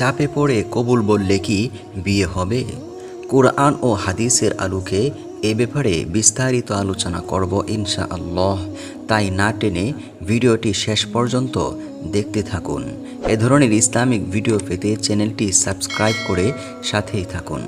চাপে পড়ে কবুল বললে কি বিয়ে হবে? কোরআন ও হাদিসের আলোকে এ ব্যাপারে বিস্তারিত আলোচনা করব ইনশা আল্লাহ তাই না টেনে ভিডিওটি শেষ পর্যন্ত দেখতে থাকুন। এ ধরনের ইসলামিক ভিডিও পেতে চ্যানেলটি সাবস্ক্রাইব করে সাথেই থাকুন।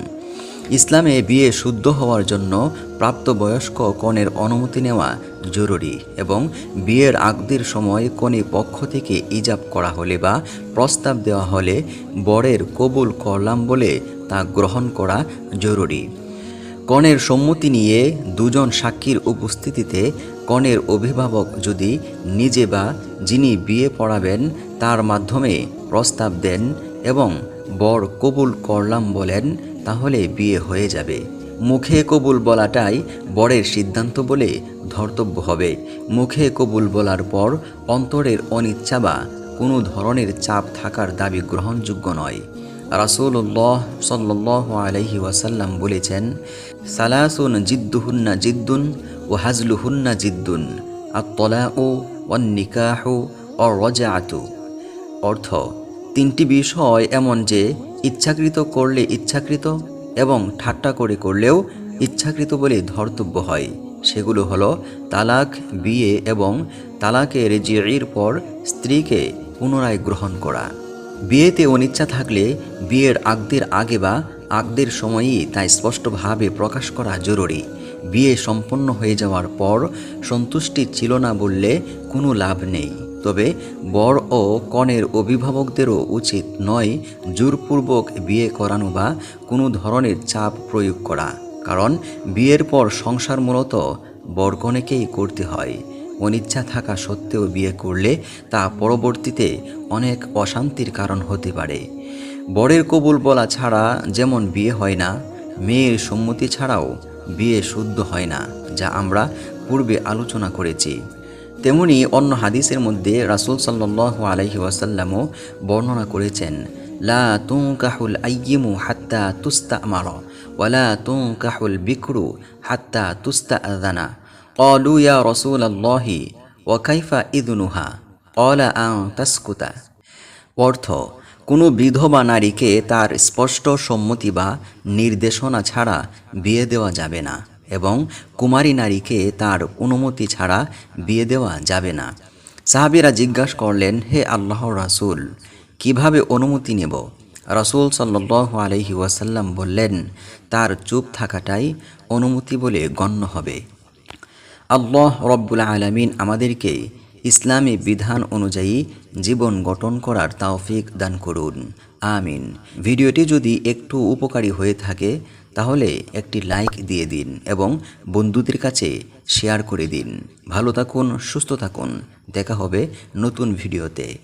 ইসলামে বিয়ে শুদ্ধ হওয়ার জন্য প্রাপ্তবয়স্ক কনের অনুমতি নেওয়া জরুরি এবং বিয়ের আগদের সময় কনে পক্ষ থেকে ইজাব করা হলে বা প্রস্তাব দেওয়া হলে বরের কবুল করলাম বলে তা গ্রহণ করা জরুরি। কনের সম্মতি নিয়ে দুজন সাক্ষীর উপস্থিতিতে কনের অভিভাবক যদি নিজে বা যিনি বিয়ে পড়াবেন তার মাধ্যমে প্রস্তাব দেন এবং বর কবুল করলাম বলেন, তাহলে বিয়ে হয়ে যাবে। মুখে কবুল বলাটাই বরের সিদ্ধান্ত বলে ধর্তব্য হবে। মুখে কবুল বলার পর অন্তরের অনিচ্ছা বা কোনো ধরনের চাপ থাকার দাবি গ্রহণযোগ্য নয়। রাসূলুল্লাহ সাল্লাহ আলহি ওয়াসাল্লাম বলেছেন, সালাসুন জিদ্দুহুন্না জিদ্দুন ও হাজলুহুন্না জিদ্দুন আত্তলা ও নিকাহ ও রজাআতু। অর্থ, তিনটি বিষয় এমন যে ইচ্ছাকৃত করলে ইচ্ছাকৃত এবং ঠাট্টা করে করলেও ইচ্ছাকৃত বলে ধর্তব্য হয়। সেগুলো হলো তালাক, বিয়ে এবং তালাকের জিরির পর স্ত্রীকে পুনরায় গ্রহণ করা। বিয়েতে অনিচ্ছা থাকলে বিয়ের আগদের আগে বা আগদের সময়ই তা স্পষ্টভাবে প্রকাশ করা জরুরি। বিয়ে সম্পন্ন হয়ে যাওয়ার পর সন্তুষ্টি ছিল না বললে কোনো লাভ নেই। তবে বর ও কনের অভিভাবকদেরও উচিত নয় জোরপূর্বক বিয়ে করানো বা কোনো ধরনের চাপ প্রয়োগ করা। কারণ বিয়ের পর সংসার মূলত বরকনেকেই করতে হয়। অনিচ্ছা থাকা সত্ত্বেও বিয়ে করলে তা পরবর্তীতে অনেক অশান্তির কারণ হতে পারে। বরের কবুল বলা ছাড়া যেমন বিয়ে হয় না, মেয়ের সম্মতি ছাড়াও বিয়ে শুদ্ধ হয় না, যা আমরা পূর্বে আলোচনা করেছি। তেমনি অন্য হাদিসের মধ্যে রাসুল সাল্লাহ আলহি ওয়াসাল্লামও বর্ণনা করেছেন, লা তুঁ কাহুল আইয়িমু হাত্তা তুস্তা মার ওয়ালা তুঁ কাহুল বিক্রু হাত্তা তুস্তা আদানা قالوا يا رسول الله وكيف إذنها قال أن تسكت অর্থ কোনো বিধবা নারীকে তার স্পষ্ট সম্মতি বা নির্দেশনা ছাড়া বিয়ে দেওয়া যাবে না এবং কুমারী নারীকে তার অনুমতি ছাড়া বিয়ে দেওয়া যাবে না সাহাবিরা জিজ্ঞাসা করলেন হে আল্লাহর রাসূল কিভাবে অনুমতি নেব রাসূল সাল্লাহ আলহি ওয়াসাল্লাম বললেন, তার চুপ থাকাটাই অনুমতি বলে গণ্য হবে। আল্লাহ রব্বুল আলমিন আমাদেরকে ইসলামী বিধান অনুযায়ী জীবন গঠন করার তাওফিক দান করুন। আমিন। ভিডিওটি যদি একটু উপকারী হয়ে থাকে, তাহলে একটি লাইক দিয়ে দিন এবং বন্ধুদের কাছে শেয়ার করে দিন। ভালো থাকুন, সুস্থ থাকুন। দেখা হবে নতুন ভিডিওতে।